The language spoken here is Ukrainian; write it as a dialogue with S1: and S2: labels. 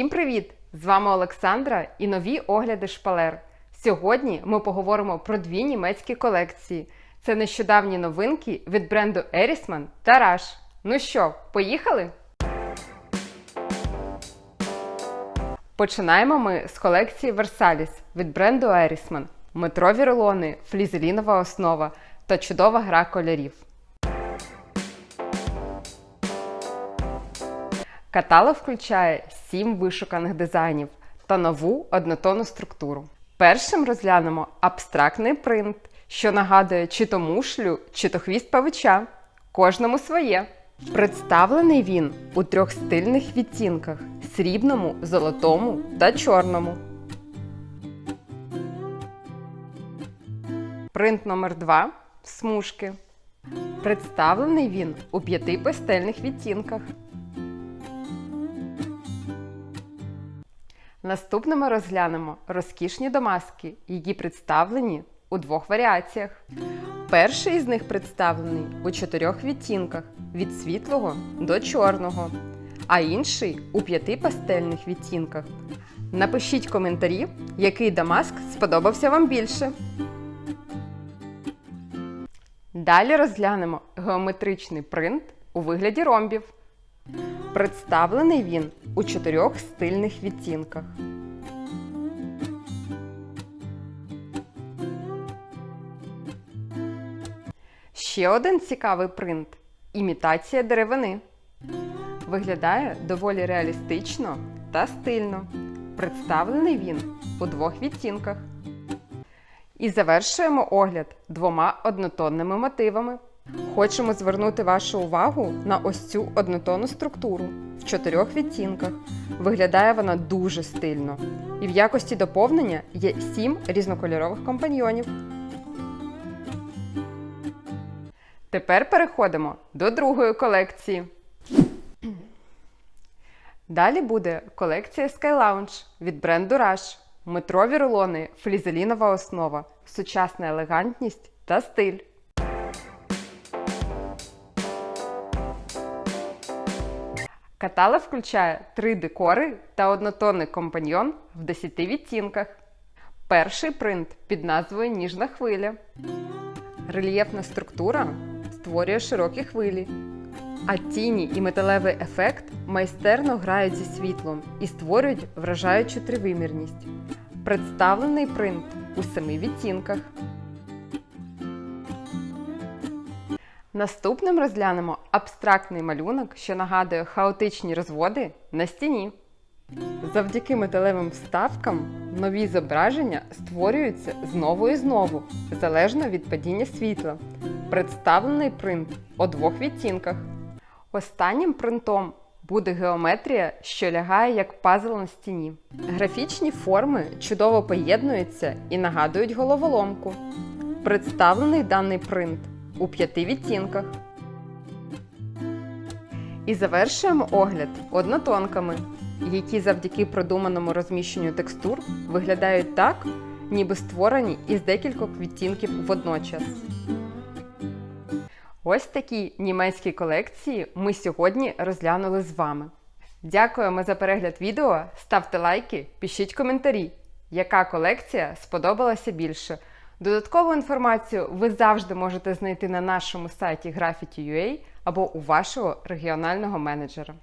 S1: Всім привіт! З вами Олександра і нові огляди шпалер. Сьогодні ми поговоримо про дві німецькі колекції. Це нещодавні новинки від бренду Ерісман та Rush. Ну що, поїхали? Починаємо ми з колекції Versalis від бренду Ерісман. Метрові рулони, флізелінова основа та чудова гра кольорів. Каталог включає 7 вишуканих дизайнів та нову однотонну структуру. Першим розглянемо абстрактний принт, що нагадує чи то мушлю, чи то хвіст павича. Кожному своє. Представлений він у трьох стильних відтінках: срібному, золотому та чорному. Принт номер 2 смужки. Представлений він у п'яти пастельних відтінках. Наступно ми розглянемо розкішні домаски, які представлені у двох варіаціях. Перший із них представлений у чотирьох відтінках від світлого до чорного, а інший у п'яти пастельних відтінках. Напишіть коментарі, який дамаск сподобався вам більше. Далі розглянемо геометричний принт у вигляді ромбів. Представлений він у чотирьох стильних відтінках. Ще один цікавий принт імітація деревини. Виглядає доволі реалістично та стильно. Представлений він у двох відтінках. І завершуємо огляд двома однотонними мотивами. Хочемо звернути вашу увагу на ось цю однотонну структуру в чотирьох відтінках. Виглядає вона дуже стильно. І в якості доповнення є сім різнокольорових компаньйонів. Тепер переходимо до другої колекції. Далі буде колекція Sky Lounge від бренду Rush. Метрові рулони, флізелінова основа, сучасна елегантність та стиль. Каталог включає три декори та однотонний компаньйон в 10 відтінках. Перший принт під назвою Ніжна хвиля. Рельєфна структура створює широкі хвилі, а тіні і металевий ефект майстерно грають зі світлом і створюють вражаючу тривимірність. Представлений принт у семи відтінках. Наступним розглянемо абстрактний малюнок, що нагадує хаотичні розводи на стіні. Завдяки металевим вставкам нові зображення створюються знову і знову, залежно від падіння світла. Представлений принт у двох відтінках. Останнім принтом буде геометрія, що лягає як пазл на стіні. Графічні форми чудово поєднуються і нагадують головоломку. Представлений даний принт у п'яти відтінках. І завершуємо огляд однотонками, які завдяки продуманому розміщенню текстур виглядають так, ніби створені із декількох відтінків водночас. Ось такі німецькі колекції ми сьогодні розглянули з вами. Дякуємо за перегляд відео, ставте лайки, пишіть коментарі, яка колекція сподобалася більше. Додаткову інформацію ви завжди можете знайти на нашому сайті Graffiti.ua або у вашого регіонального менеджера.